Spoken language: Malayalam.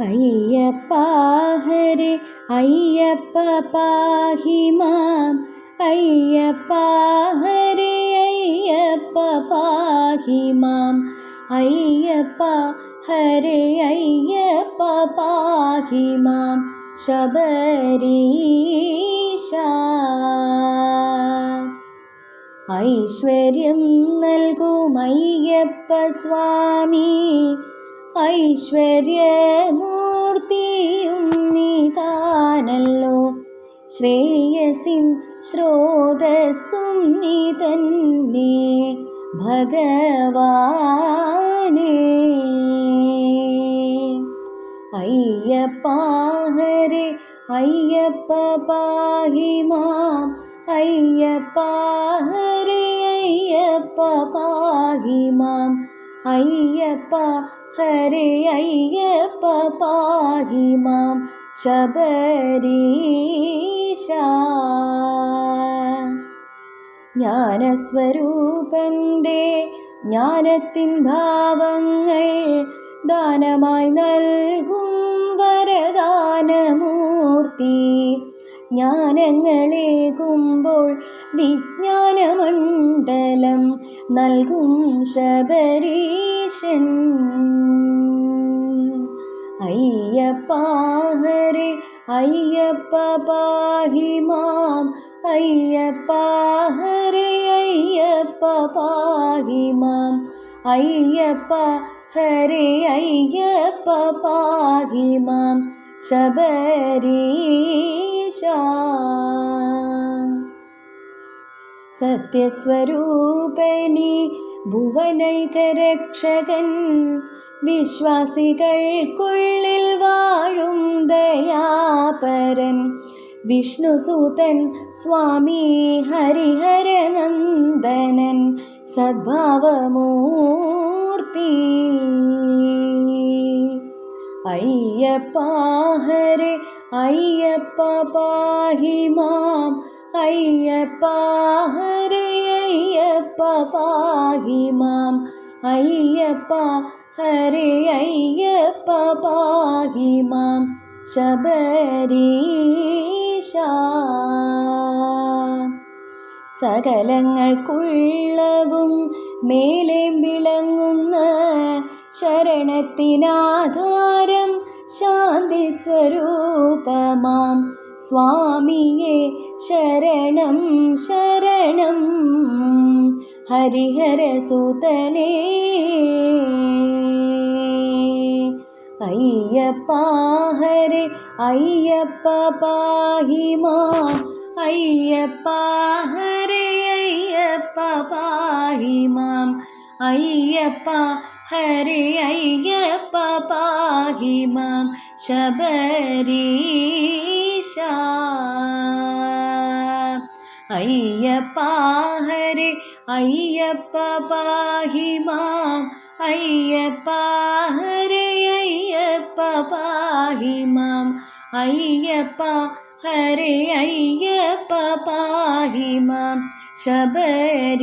അയ്യപ്പ ഹരേ അയ്യപ്പ പാഹി മാം. അയ്യപ്പ ഹരേ അയ്യപ്പ പാഹി മാം. അയ്യപ്പ ഹരേ അയ്യപ്പ പാഹി മാം. ശബരീശ. ഐശ്വര്യം നൽകുമയ്യപ്പ സ്വാമി. ഐശ്വര്യമൂർത്തിയും നീതാനല്ലോ. ശ്രേയസിൻ ശ്രോതസ്സും നീ തന്നെ ഭഗവാനേ അയ്യപ്പ ഹരേ അയ്യപ്പ പാഹിമാം അയ്യപ്പ ഹരേ അയ്യപ്പ ഹരേ അയ്യപ്പ പാഹി മാം ശബരീശ. ജ്ഞാനസ്വരൂപന്റെ ജ്ഞാനത്തിൻ ഭാവങ്ങൾ ദാനമായി നൽകും വരദാനമൂർത്തി. ജ്ഞാനങ്ങളേകുമ്പോൾ വിജ്ഞാനമണ്ഡലം നൽകും ശബരീശൻ. അയ്യപ്പ ഹരേ അയ്യപ്പ പാഹി മാം. അയ്യപ്പ ഹരേ അയ്യപ്പ പാഹി മാം. അയ്യപ്പ ഹരേ അയ്യപ്പ ശബരീശ സത്യസ്വരൂപനി ഭുവനൈകരക്ഷകൻ വിശ്വാസികൾക്കുള്ളിൽ വാഴും ദയാപരൻ വിഷ്ണുസൂതൻ സ്വാമി ഹരിഹരനന്ദനൻ സദ്ഭാവമൂർത്തി. അയ്യപ്പ ഹരേ അയ്യപ്പ പാഹി മാം അയ്യപ്പ ഹരേ അയ്യപ്പ പാഹി മാം. അയ്യപ്പ ഹരേ അയ്യപ്പ പാഹി മാം. ശബരീശ. സകലങ്ങൾക്കുള്ളവും മേലേം വിളങ്ങുന്ന ശരണത്തിനാധാരം ശാന്തി സ്വരൂപമാം. സ്വാമിയെ ശരണം ശരണം. ഹരിഹരസുതനേ അയ്യപ്പ ഹരേ അയ്യപ്പ പാഹിമാ. അയ്യപ്പ അയ്യപ്പ പാഹി അയ്യപ്പ ഹരേ അയ്യപ്പ പാഹി മാം ശബരീശ. അയ്യപ്പ ഹരേ അയ്യപ്പ പാഹി മാം അയ്യപ്പ ഹരേ അയ്യപ്പ പാഹി മാം അയ്യപ്പ ഹരേ അയ്യപ്പ പാഹി മാം ശബരീശ.